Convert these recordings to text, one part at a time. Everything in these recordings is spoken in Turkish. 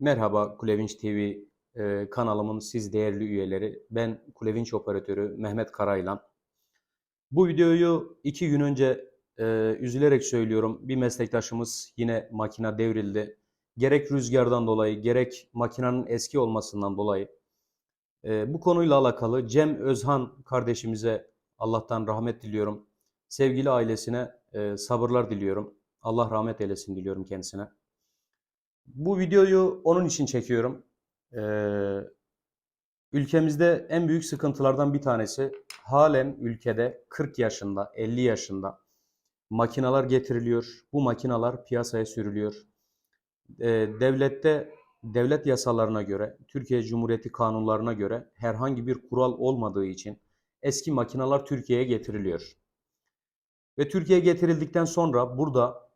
Merhaba Kulevinç TV e, kanalımın siz değerli üyeleri. Ben Kulevinç operatörü Mehmet Karaylan. Bu videoyu iki gün önce e, üzülerek söylüyorum. Bir meslektaşımız yine makina devrildi. Gerek rüzgardan dolayı gerek makinenin eski olmasından dolayı. E, bu konuyla alakalı Cem Özhan kardeşimize Allah'tan rahmet diliyorum. Sevgili ailesine e, sabırlar diliyorum. Allah rahmet eylesin diliyorum kendisine. Bu videoyu onun için çekiyorum. Ee, ülkemizde en büyük sıkıntılardan bir tanesi halen ülkede 40 yaşında, 50 yaşında makineler getiriliyor. Bu makineler piyasaya sürülüyor. Ee, devlette devlet yasalarına göre, Türkiye Cumhuriyeti kanunlarına göre herhangi bir kural olmadığı için eski makineler Türkiye'ye getiriliyor. Ve Türkiye'ye getirildikten sonra burada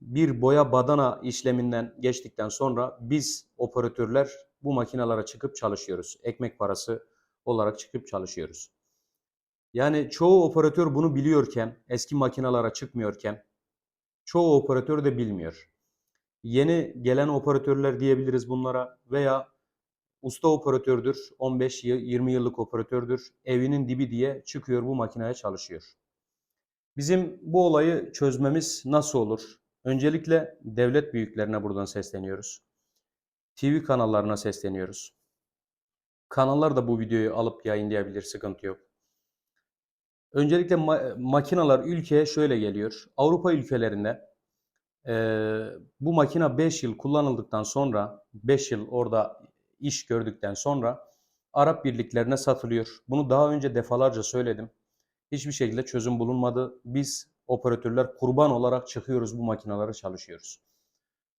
bir boya badana işleminden geçtikten sonra biz operatörler bu makinalara çıkıp çalışıyoruz. Ekmek parası olarak çıkıp çalışıyoruz. Yani çoğu operatör bunu biliyorken, eski makinalara çıkmıyorken çoğu operatör de bilmiyor. Yeni gelen operatörler diyebiliriz bunlara veya usta operatördür, 15-20 yıllık operatördür, evinin dibi diye çıkıyor bu makineye çalışıyor. Bizim bu olayı çözmemiz nasıl olur? Öncelikle devlet büyüklerine buradan sesleniyoruz. TV kanallarına sesleniyoruz. Kanallar da bu videoyu alıp yayınlayabilir, sıkıntı yok. Öncelikle ma- makineler ülkeye şöyle geliyor. Avrupa ülkelerinde eee, bu makine 5 yıl kullanıldıktan sonra, 5 yıl orada iş gördükten sonra Arap birliklerine satılıyor. Bunu daha önce defalarca söyledim. Hiçbir şekilde çözüm bulunmadı. Biz operatörler kurban olarak çıkıyoruz bu makinaları çalışıyoruz.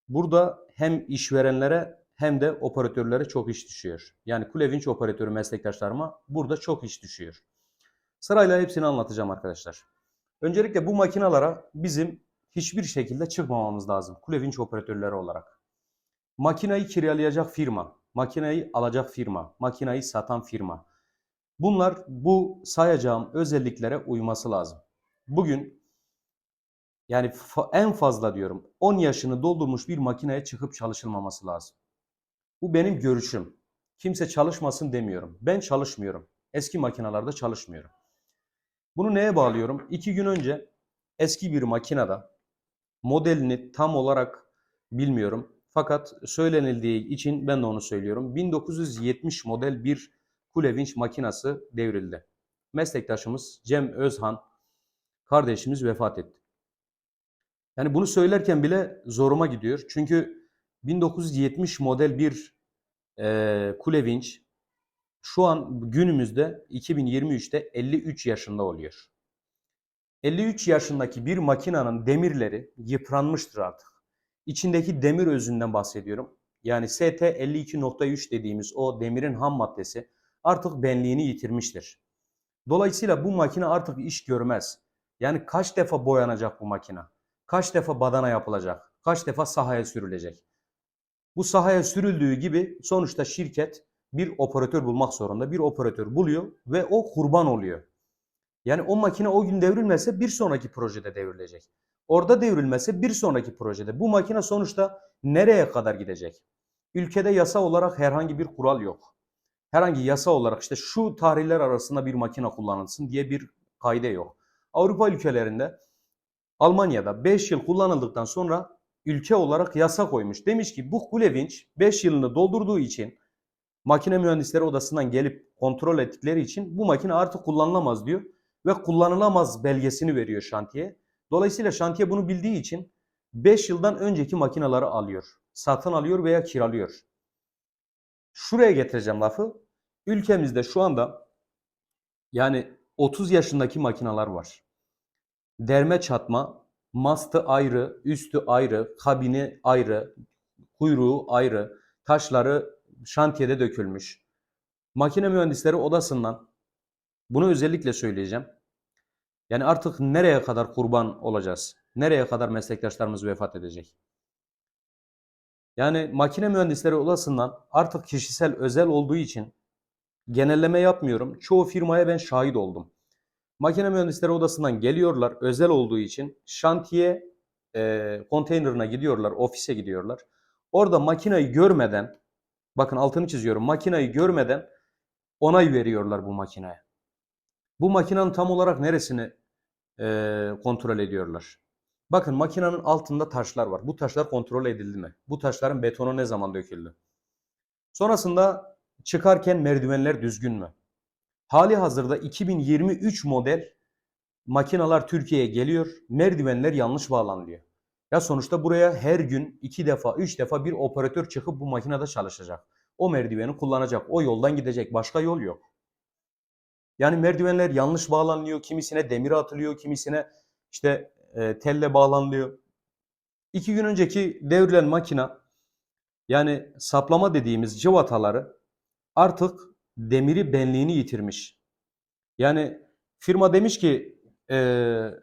Burada hem işverenlere hem de operatörlere çok iş düşüyor. Yani Kulevinç operatörü meslektaşlarıma burada çok iş düşüyor. Sırayla hepsini anlatacağım arkadaşlar. Öncelikle bu makinalara bizim hiçbir şekilde çıkmamamız lazım Kulevinç operatörleri olarak. Makinayı kiralayacak firma, makinayı alacak firma, makinayı satan firma. Bunlar bu sayacağım özelliklere uyması lazım. Bugün yani en fazla diyorum 10 yaşını doldurmuş bir makineye çıkıp çalışılmaması lazım. Bu benim görüşüm. Kimse çalışmasın demiyorum. Ben çalışmıyorum. Eski makinalarda çalışmıyorum. Bunu neye bağlıyorum? İki gün önce eski bir makinede modelini tam olarak bilmiyorum. Fakat söylenildiği için ben de onu söylüyorum. 1970 model bir kule vinç makinası devrildi. Meslektaşımız Cem Özhan kardeşimiz vefat etti. Yani bunu söylerken bile zoruma gidiyor. Çünkü 1970 model bir e, kule vinç şu an günümüzde 2023'te 53 yaşında oluyor. 53 yaşındaki bir makinenin demirleri yıpranmıştır artık. İçindeki demir özünden bahsediyorum. Yani ST52.3 dediğimiz o demirin ham maddesi artık benliğini yitirmiştir. Dolayısıyla bu makine artık iş görmez. Yani kaç defa boyanacak bu makine? Kaç defa badana yapılacak? Kaç defa sahaya sürülecek? Bu sahaya sürüldüğü gibi sonuçta şirket bir operatör bulmak zorunda. Bir operatör buluyor ve o kurban oluyor. Yani o makine o gün devrilmezse bir sonraki projede devrilecek. Orada devrilmezse bir sonraki projede. Bu makine sonuçta nereye kadar gidecek? Ülkede yasa olarak herhangi bir kural yok. Herhangi yasa olarak işte şu tarihler arasında bir makine kullanılsın diye bir kaide yok. Avrupa ülkelerinde Almanya'da 5 yıl kullanıldıktan sonra ülke olarak yasa koymuş. Demiş ki bu kule vinç 5 yılını doldurduğu için makine mühendisleri odasından gelip kontrol ettikleri için bu makine artık kullanılamaz diyor ve kullanılamaz belgesini veriyor şantiye. Dolayısıyla şantiye bunu bildiği için 5 yıldan önceki makineleri alıyor. Satın alıyor veya kiralıyor. Şuraya getireceğim lafı. Ülkemizde şu anda yani 30 yaşındaki makineler var. Derme çatma, mastı ayrı, üstü ayrı, kabini ayrı, kuyruğu ayrı, taşları şantiyede dökülmüş. Makine mühendisleri odasından bunu özellikle söyleyeceğim. Yani artık nereye kadar kurban olacağız? Nereye kadar meslektaşlarımız vefat edecek? Yani makine mühendisleri odasından artık kişisel özel olduğu için genelleme yapmıyorum. Çoğu firmaya ben şahit oldum. Makine mühendisleri odasından geliyorlar özel olduğu için şantiye e, konteynerına gidiyorlar, ofise gidiyorlar. Orada makinayı görmeden, bakın altını çiziyorum, makinayı görmeden onay veriyorlar bu makineye. Bu makinenin tam olarak neresini eee, kontrol ediyorlar? Bakın makinenin altında taşlar var. Bu taşlar kontrol edildi mi? Bu taşların betonu ne zaman döküldü? Sonrasında çıkarken merdivenler düzgün mü? Hali hazırda 2023 model makineler Türkiye'ye geliyor. Merdivenler yanlış bağlanıyor. Ya sonuçta buraya her gün iki defa, üç defa bir operatör çıkıp bu makinede çalışacak. O merdiveni kullanacak. O yoldan gidecek. Başka yol yok. Yani merdivenler yanlış bağlanıyor. Kimisine demir atılıyor, kimisine işte e, telle bağlanıyor. İki gün önceki devrilen makina yani saplama dediğimiz cıvataları artık demiri benliğini yitirmiş. Yani firma demiş ki eee,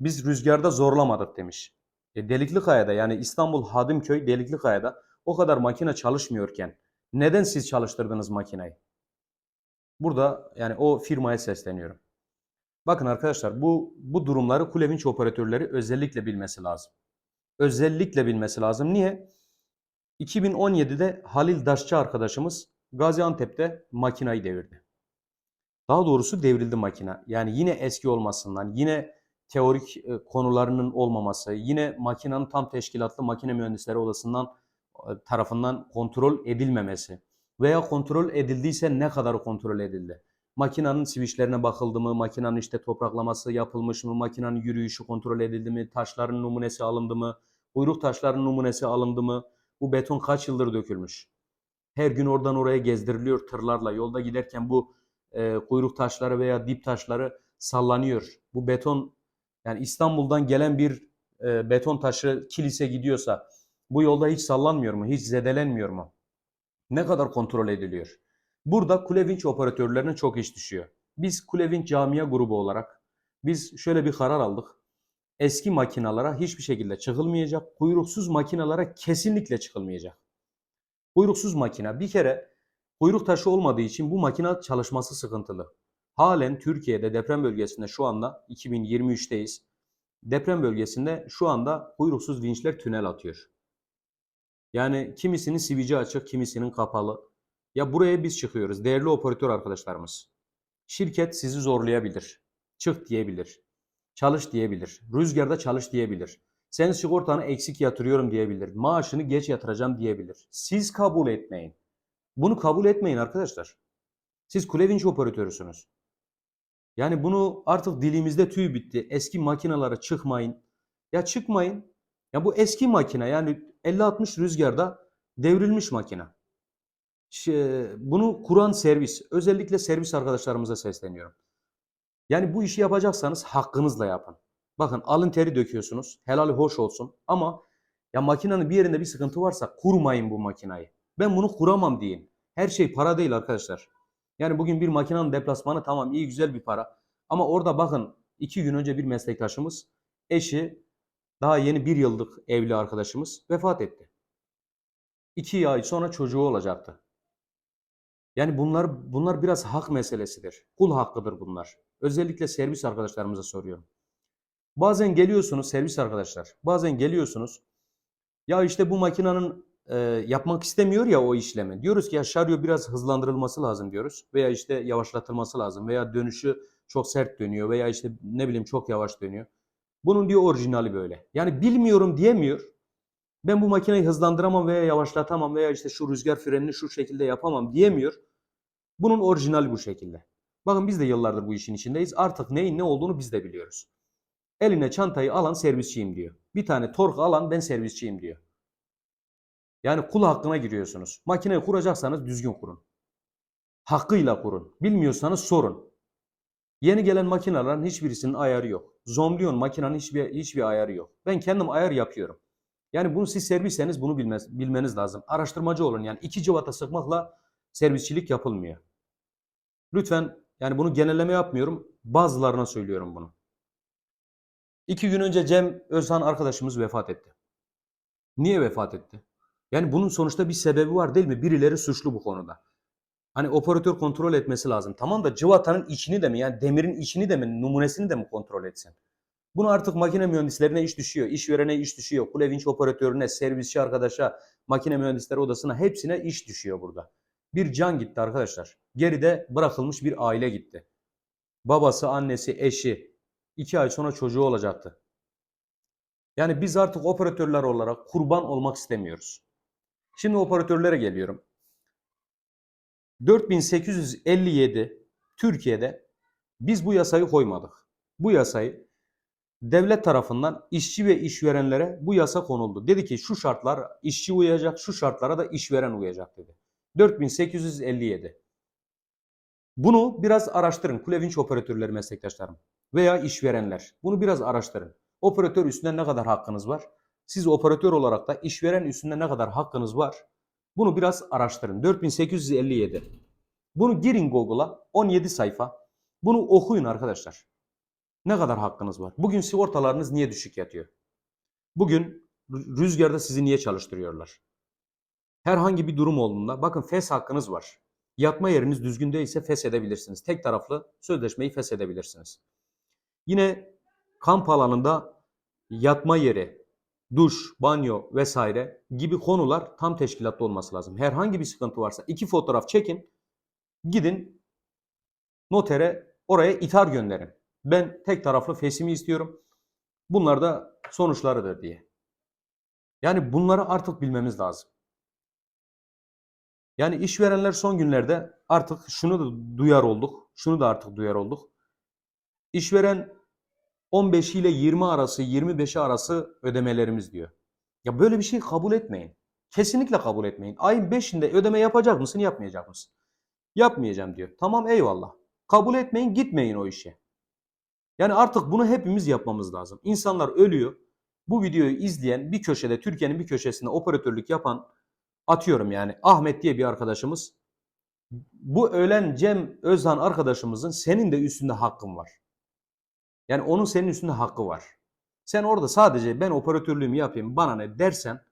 biz rüzgarda zorlamadık demiş. E, Deliklikaya'da yani İstanbul Hadimköy Deliklikaya'da o kadar makine çalışmıyorken neden siz çalıştırdınız makineyi? Burada yani o firmaya sesleniyorum. Bakın arkadaşlar bu bu durumları kulevinç operatörleri özellikle bilmesi lazım. Özellikle bilmesi lazım. Niye? 2017'de Halil Daşçı arkadaşımız Gaziantep'te makinayı devirdi. Daha doğrusu devrildi makina. Yani yine eski olmasından, yine teorik e, konularının olmaması, yine makinenin tam teşkilatlı makine mühendisleri odasından e, tarafından kontrol edilmemesi veya kontrol edildiyse ne kadar kontrol edildi? Makinenin switchlerine bakıldı mı? Makinenin işte topraklaması yapılmış mı? Makinenin yürüyüşü kontrol edildi mi? Taşların numunesi alındı mı? Kuyruk taşların numunesi alındı mı? Bu beton kaç yıldır dökülmüş? Her gün oradan oraya gezdiriliyor tırlarla. Yolda giderken bu e, kuyruk taşları veya dip taşları sallanıyor. Bu beton yani İstanbul'dan gelen bir e, beton taşı kilise gidiyorsa bu yolda hiç sallanmıyor mu? Hiç zedelenmiyor mu? Ne kadar kontrol ediliyor? Burada kulevinç operatörlerine çok iş düşüyor. Biz kulevinç camia grubu olarak biz şöyle bir karar aldık. Eski makinalara hiçbir şekilde çıkılmayacak. Kuyruksuz makinalara kesinlikle çıkılmayacak. Kuyruksuz makina bir kere kuyruk taşı olmadığı için bu makina çalışması sıkıntılı. Halen Türkiye'de deprem bölgesinde şu anda 2023'teyiz. Deprem bölgesinde şu anda kuyruksuz vinçler tünel atıyor. Yani kimisinin sivici açık, kimisinin kapalı. Ya buraya biz çıkıyoruz. Değerli operatör arkadaşlarımız. Şirket sizi zorlayabilir. Çık diyebilir. Çalış diyebilir. Rüzgarda çalış diyebilir. Sen sigortanı eksik yatırıyorum diyebilir. Maaşını geç yatıracağım diyebilir. Siz kabul etmeyin. Bunu kabul etmeyin arkadaşlar. Siz kulevinç operatörüsünüz. Yani bunu artık dilimizde tüy bitti. Eski makinalara çıkmayın. Ya çıkmayın. Ya bu eski makine yani 50-60 rüzgarda devrilmiş makine. Bunu kuran servis, özellikle servis arkadaşlarımıza sesleniyorum. Yani bu işi yapacaksanız hakkınızla yapın. Bakın alın teri döküyorsunuz. Helali hoş olsun. Ama ya makinenin bir yerinde bir sıkıntı varsa kurmayın bu makinayı. Ben bunu kuramam deyin. Her şey para değil arkadaşlar. Yani bugün bir makinenin deplasmanı tamam iyi güzel bir para. Ama orada bakın iki gün önce bir meslektaşımız eşi daha yeni bir yıllık evli arkadaşımız vefat etti. İki ay sonra çocuğu olacaktı. Yani bunlar bunlar biraz hak meselesidir. Kul hakkıdır bunlar. Özellikle servis arkadaşlarımıza soruyorum. Bazen geliyorsunuz servis arkadaşlar. Bazen geliyorsunuz. Ya işte bu makinenin e, yapmak istemiyor ya o işlemi. Diyoruz ki ya şaryo biraz hızlandırılması lazım diyoruz. Veya işte yavaşlatılması lazım. Veya dönüşü çok sert dönüyor. Veya işte ne bileyim çok yavaş dönüyor. Bunun diyor orijinali böyle. Yani bilmiyorum diyemiyor. Ben bu makineyi hızlandıramam veya yavaşlatamam veya işte şu rüzgar frenini şu şekilde yapamam diyemiyor. Bunun orijinali bu şekilde. Bakın biz de yıllardır bu işin içindeyiz. Artık neyin ne olduğunu biz de biliyoruz. Eline çantayı alan servisçiyim diyor. Bir tane tork alan ben servisçiyim diyor. Yani kul hakkına giriyorsunuz. Makineyi kuracaksanız düzgün kurun. Hakkıyla kurun. Bilmiyorsanız sorun. Yeni gelen makinelerin hiçbirisinin ayarı yok. Zomlion makinenin hiçbir, hiçbir ayarı yok. Ben kendim ayar yapıyorum. Yani bunu siz servisseniz bunu bilmez, bilmeniz lazım. Araştırmacı olun. Yani iki cıvata sıkmakla servisçilik yapılmıyor. Lütfen yani bunu genelleme yapmıyorum. Bazılarına söylüyorum bunu. İki gün önce Cem Özhan arkadaşımız vefat etti. Niye vefat etti? Yani bunun sonuçta bir sebebi var değil mi? Birileri suçlu bu konuda. Hani operatör kontrol etmesi lazım. Tamam da cıvatanın içini de mi yani demirin içini de mi numunesini de mi kontrol etsin? Bunu artık makine mühendislerine iş düşüyor. işverene iş düşüyor. Kule vinç operatörüne, servisçi arkadaşa, makine mühendisleri odasına hepsine iş düşüyor burada. Bir can gitti arkadaşlar. Geride bırakılmış bir aile gitti. Babası, annesi, eşi. İki ay sonra çocuğu olacaktı. Yani biz artık operatörler olarak kurban olmak istemiyoruz. Şimdi operatörlere geliyorum. 4857 Türkiye'de biz bu yasayı koymadık. Bu yasayı devlet tarafından işçi ve işverenlere bu yasa konuldu. Dedi ki şu şartlar işçi uyacak, şu şartlara da işveren uyacak dedi. 4857. Bunu biraz araştırın Kulevinç operatörleri meslektaşlarım veya işverenler. Bunu biraz araştırın. Operatör üstünde ne kadar hakkınız var? Siz operatör olarak da işveren üstünde ne kadar hakkınız var? Bunu biraz araştırın. 4857. Bunu girin Google'a 17 sayfa. Bunu okuyun arkadaşlar. Ne kadar hakkınız var? Bugün sigortalarınız niye düşük yatıyor? Bugün rü- rüzgarda sizi niye çalıştırıyorlar? Herhangi bir durum olduğunda bakın fes hakkınız var. Yatma yeriniz düzgün değilse feshedebilirsiniz. Tek taraflı sözleşmeyi feshedebilirsiniz. Yine kamp alanında yatma yeri, duş, banyo vesaire gibi konular tam teşkilatlı olması lazım. Herhangi bir sıkıntı varsa iki fotoğraf çekin, gidin notere oraya ithar gönderin. Ben tek taraflı fesimi istiyorum. Bunlar da sonuçlarıdır diye. Yani bunları artık bilmemiz lazım. Yani işverenler son günlerde artık şunu da duyar olduk. Şunu da artık duyar olduk. İşveren 15 ile 20 arası, 25'i arası ödemelerimiz diyor. Ya böyle bir şey kabul etmeyin. Kesinlikle kabul etmeyin. Ayın 5'inde ödeme yapacak mısın, yapmayacak mısın? Yapmayacağım diyor. Tamam eyvallah. Kabul etmeyin, gitmeyin o işe. Yani artık bunu hepimiz yapmamız lazım. İnsanlar ölüyor. Bu videoyu izleyen bir köşede, Türkiye'nin bir köşesinde operatörlük yapan atıyorum yani Ahmet diye bir arkadaşımız. Bu ölen Cem Özhan arkadaşımızın senin de üstünde hakkın var. Yani onun senin üstünde hakkı var. Sen orada sadece ben operatörlüğümü yapayım bana ne dersen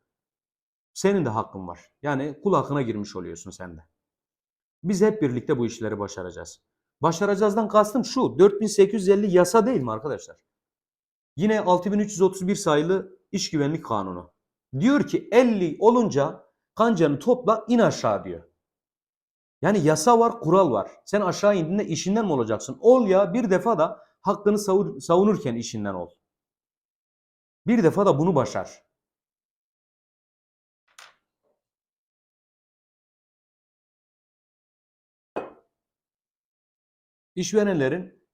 senin de hakkın var. Yani kul hakkına girmiş oluyorsun sen de. Biz hep birlikte bu işleri başaracağız. Başaracağızdan kastım şu 4850 yasa değil mi arkadaşlar? Yine 6331 sayılı iş güvenlik kanunu. Diyor ki 50 olunca kancanı topla in aşağı diyor. Yani yasa var, kural var. Sen aşağı indiğinde işinden mi olacaksın? Ol ya bir defa da hakkını savunurken işinden ol. Bir defa da bunu başar. İşverenlerin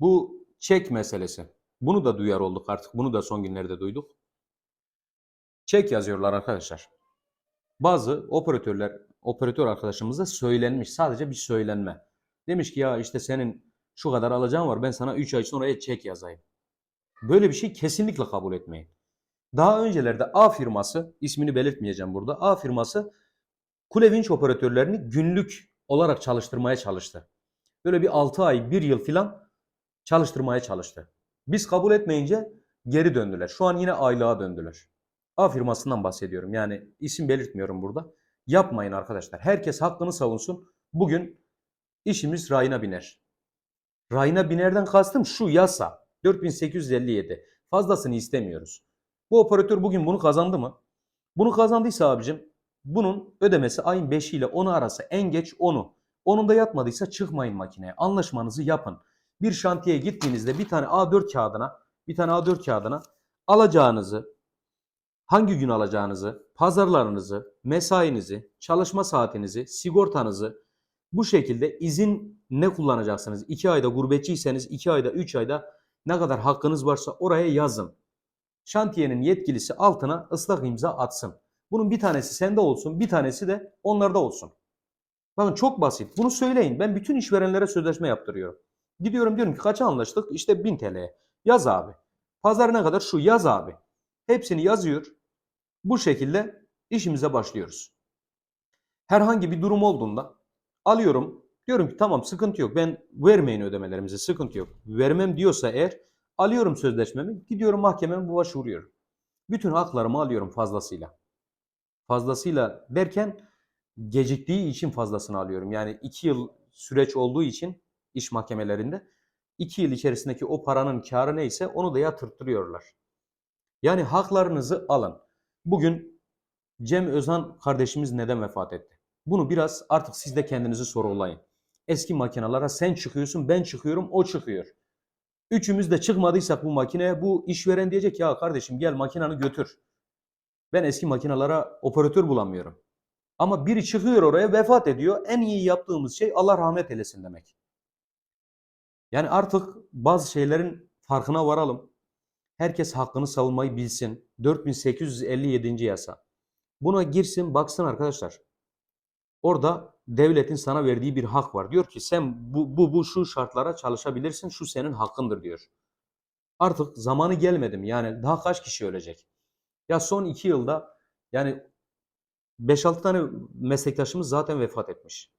bu çek meselesi. Bunu da duyar olduk artık. Bunu da son günlerde duyduk. Çek yazıyorlar arkadaşlar. Bazı operatörler, operatör arkadaşımıza söylenmiş. Sadece bir söylenme. Demiş ki ya işte senin şu kadar alacağın var. Ben sana 3 ay sonra çek yazayım. Böyle bir şey kesinlikle kabul etmeyin. Daha öncelerde A firması, ismini belirtmeyeceğim burada. A firması Kulevinç operatörlerini günlük olarak çalıştırmaya çalıştı. Böyle bir 6 ay, 1 yıl filan çalıştırmaya çalıştı. Biz kabul etmeyince geri döndüler. Şu an yine aylığa döndüler. A firmasından bahsediyorum. Yani isim belirtmiyorum burada. Yapmayın arkadaşlar. Herkes hakkını savunsun. Bugün işimiz rayına biner. Rayına binerden kastım şu yasa. 4857. Fazlasını istemiyoruz. Bu operatör bugün bunu kazandı mı? Bunu kazandıysa abicim bunun ödemesi ayın 5 ile 10'u arası en geç 10'u. Onun da yatmadıysa çıkmayın makineye. Anlaşmanızı yapın. Bir şantiyeye gittiğinizde bir tane A4 kağıdına, bir tane A4 kağıdına alacağınızı, hangi gün alacağınızı, pazarlarınızı, mesainizi, çalışma saatinizi, sigortanızı bu şekilde izin ne kullanacaksınız? 2 ayda gurbetçiyseniz 2 ayda 3 ayda ne kadar hakkınız varsa oraya yazın. Şantiyenin yetkilisi altına ıslak imza atsın. Bunun bir tanesi sende olsun, bir tanesi de onlarda olsun. Bakın çok basit. Bunu söyleyin. Ben bütün işverenlere sözleşme yaptırıyorum. Gidiyorum diyorum ki kaça anlaştık? İşte 1000 TL'ye. Yaz abi. Pazar ne kadar? Şu yaz abi. Hepsini yazıyor. Bu şekilde işimize başlıyoruz. Herhangi bir durum olduğunda alıyorum. Diyorum ki tamam sıkıntı yok. Ben vermeyin ödemelerimizi sıkıntı yok. Vermem diyorsa eğer alıyorum sözleşmemi. Gidiyorum mahkememe başvuruyorum. Bütün haklarımı alıyorum fazlasıyla. Fazlasıyla derken geciktiği için fazlasını alıyorum. Yani iki yıl süreç olduğu için iş mahkemelerinde iki yıl içerisindeki o paranın karı neyse onu da yatırttırıyorlar. Yani haklarınızı alın. Bugün Cem Özhan kardeşimiz neden vefat etti? Bunu biraz artık siz de kendinizi sorulayın. Eski makinalara sen çıkıyorsun, ben çıkıyorum, o çıkıyor. Üçümüz de çıkmadıysak bu makineye bu işveren diyecek ya kardeşim gel makinanı götür. Ben eski makinalara operatör bulamıyorum. Ama biri çıkıyor oraya vefat ediyor. En iyi yaptığımız şey Allah rahmet eylesin demek. Yani artık bazı şeylerin farkına varalım. Herkes hakkını savunmayı bilsin. 4857. yasa. Buna girsin baksın arkadaşlar. Orada devletin sana verdiği bir hak var. Diyor ki sen bu, bu, bu şu şartlara çalışabilirsin. Şu senin hakkındır diyor. Artık zamanı gelmedi mi? Yani daha kaç kişi ölecek? Ya son iki yılda yani 5-6 tane meslektaşımız zaten vefat etmiş.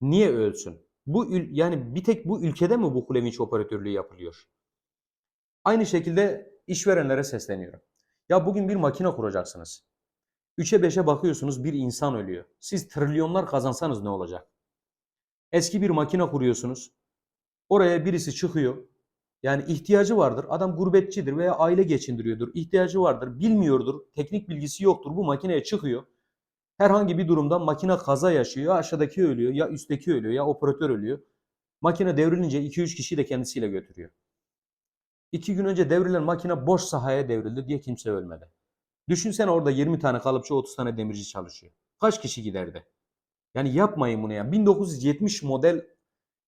Niye ölsün? Bu yani bir tek bu ülkede mi bu kulevinç operatörlüğü yapılıyor? Aynı şekilde işverenlere sesleniyorum. Ya bugün bir makine kuracaksınız. 3'e 5'e bakıyorsunuz bir insan ölüyor. Siz trilyonlar kazansanız ne olacak? Eski bir makine kuruyorsunuz. Oraya birisi çıkıyor. Yani ihtiyacı vardır. Adam gurbetçidir veya aile geçindiriyordur. İhtiyacı vardır. Bilmiyordur. Teknik bilgisi yoktur. Bu makineye çıkıyor. Herhangi bir durumda makine kaza yaşıyor. Ya aşağıdaki ölüyor, ya üstteki ölüyor, ya operatör ölüyor. Makine devrilince 2-3 kişiyi de kendisiyle götürüyor. İki gün önce devrilen makine boş sahaya devrildi diye kimse ölmedi. Düşünsene orada 20 tane kalıpçı, 30 tane demirci çalışıyor. Kaç kişi giderdi? Yani yapmayın bunu ya. 1970 model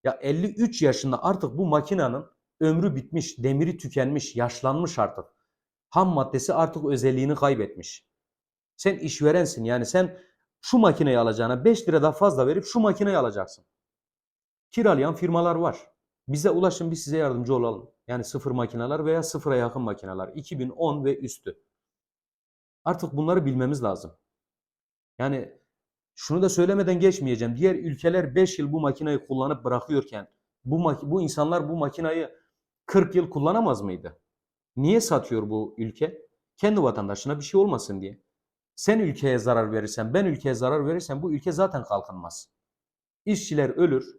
ya 53 yaşında artık bu makinenin ömrü bitmiş, demiri tükenmiş, yaşlanmış artık. Ham maddesi artık özelliğini kaybetmiş. Sen işverensin yani sen şu makineyi alacağına 5 lira daha fazla verip şu makineyi alacaksın. Kiralayan firmalar var. Bize ulaşın biz size yardımcı olalım. Yani sıfır makineler veya sıfıra yakın makineler. 2010 ve üstü. Artık bunları bilmemiz lazım. Yani şunu da söylemeden geçmeyeceğim. Diğer ülkeler 5 yıl bu makineyi kullanıp bırakıyorken bu, bu insanlar bu makineyi 40 yıl kullanamaz mıydı? Niye satıyor bu ülke? Kendi vatandaşına bir şey olmasın diye. Sen ülkeye zarar verirsen, ben ülkeye zarar verirsem bu ülke zaten kalkınmaz. İşçiler ölür.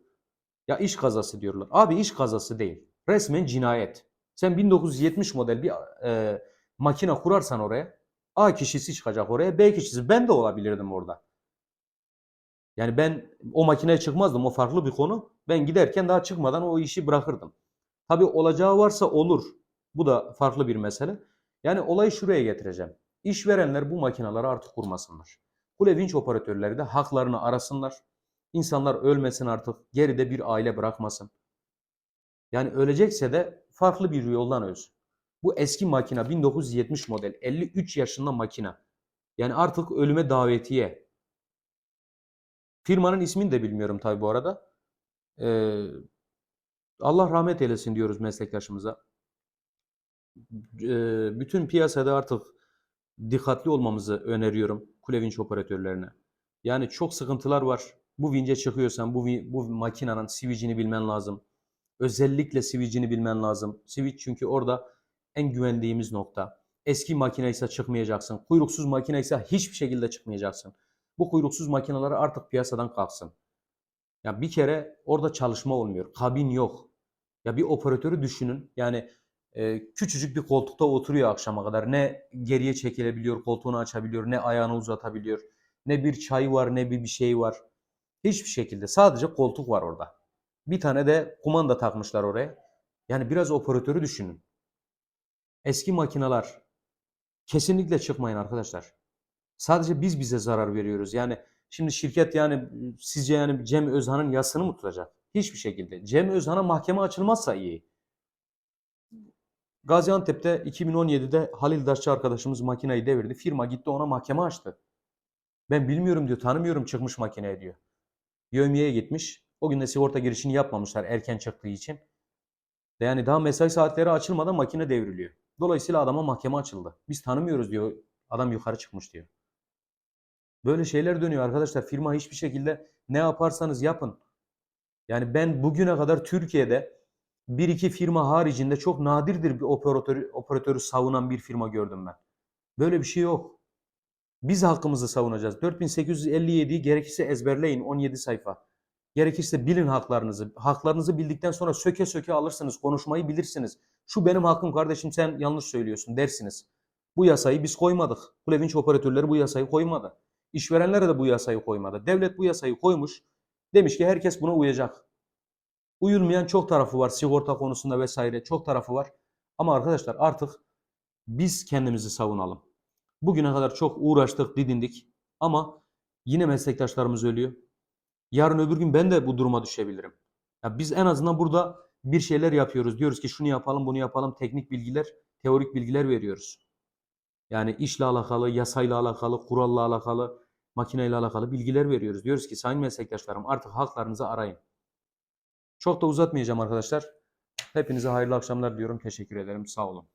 Ya iş kazası diyorlar. Abi iş kazası değil. Resmen cinayet. Sen 1970 model bir e, makine kurarsan oraya A kişisi çıkacak oraya, B kişisi. Ben de olabilirdim orada. Yani ben o makineye çıkmazdım. O farklı bir konu. Ben giderken daha çıkmadan o işi bırakırdım. Tabii olacağı varsa olur. Bu da farklı bir mesele. Yani olayı şuraya getireceğim. İşverenler bu makineleri artık kurmasınlar. Kule vinç operatörleri de haklarını arasınlar. İnsanlar ölmesin artık. Geride bir aile bırakmasın. Yani ölecekse de farklı bir yoldan ölsün. Bu eski makine 1970 model 53 yaşında makine. Yani artık ölüme davetiye. Firmanın ismini de bilmiyorum tabii bu arada. Ee, Allah rahmet eylesin diyoruz meslektaşımıza. Ee, bütün piyasada artık dikkatli olmamızı öneriyorum kulevinç operatörlerine. Yani çok sıkıntılar var. Bu vince çıkıyorsan bu, bu makinenin switch'ini bilmen lazım. Özellikle switch'ini bilmen lazım. Switch çünkü orada en güvendiğimiz nokta. Eski makine ise çıkmayacaksın. Kuyruksuz makine ise hiçbir şekilde çıkmayacaksın. Bu kuyruksuz makineler artık piyasadan kalksın. Ya bir kere orada çalışma olmuyor. Kabin yok. Ya bir operatörü düşünün. Yani e, küçücük bir koltukta oturuyor akşama kadar. Ne geriye çekilebiliyor, koltuğunu açabiliyor, ne ayağını uzatabiliyor. Ne bir çay var, ne bir bir şey var. Hiçbir şekilde. Sadece koltuk var orada. Bir tane de kumanda takmışlar oraya. Yani biraz operatörü düşünün. Eski makineler kesinlikle çıkmayın arkadaşlar. Sadece biz bize zarar veriyoruz. Yani şimdi şirket yani sizce yani Cem Özhan'ın yasını mı tutacak? Hiçbir şekilde. Cem Özhan'a mahkeme açılmazsa iyi. Gaziantep'te 2017'de Halil Daşçı arkadaşımız makineyi devirdi. Firma gitti ona mahkeme açtı. Ben bilmiyorum diyor, tanımıyorum çıkmış makineye diyor. Yövmiye'ye gitmiş. O gün de sigorta girişini yapmamışlar erken çıktığı için. Yani daha mesai saatleri açılmadan makine devriliyor. Dolayısıyla adama mahkeme açıldı. Biz tanımıyoruz diyor. Adam yukarı çıkmış diyor. Böyle şeyler dönüyor arkadaşlar. Firma hiçbir şekilde ne yaparsanız yapın. Yani ben bugüne kadar Türkiye'de bir iki firma haricinde çok nadirdir bir operatörü, operatörü savunan bir firma gördüm ben. Böyle bir şey yok. Biz hakkımızı savunacağız. 4857'yi gerekirse ezberleyin 17 sayfa. Gerekirse bilin haklarınızı. Haklarınızı bildikten sonra söke söke alırsınız. Konuşmayı bilirsiniz. Şu benim hakkım kardeşim sen yanlış söylüyorsun dersiniz. Bu yasayı biz koymadık. Kulevinç operatörleri bu yasayı koymadı. İşverenlere de bu yasayı koymadı. Devlet bu yasayı koymuş. Demiş ki herkes buna uyacak. Uyulmayan çok tarafı var. Sigorta konusunda vesaire çok tarafı var. Ama arkadaşlar artık biz kendimizi savunalım. Bugüne kadar çok uğraştık, didindik ama yine meslektaşlarımız ölüyor. Yarın öbür gün ben de bu duruma düşebilirim. Ya biz en azından burada bir şeyler yapıyoruz. Diyoruz ki şunu yapalım, bunu yapalım. Teknik bilgiler, teorik bilgiler veriyoruz. Yani işle alakalı, yasayla alakalı, kuralla alakalı, makineyle alakalı bilgiler veriyoruz. Diyoruz ki sayın meslektaşlarım artık haklarınızı arayın. Çok da uzatmayacağım arkadaşlar. Hepinize hayırlı akşamlar diyorum. Teşekkür ederim. Sağ olun.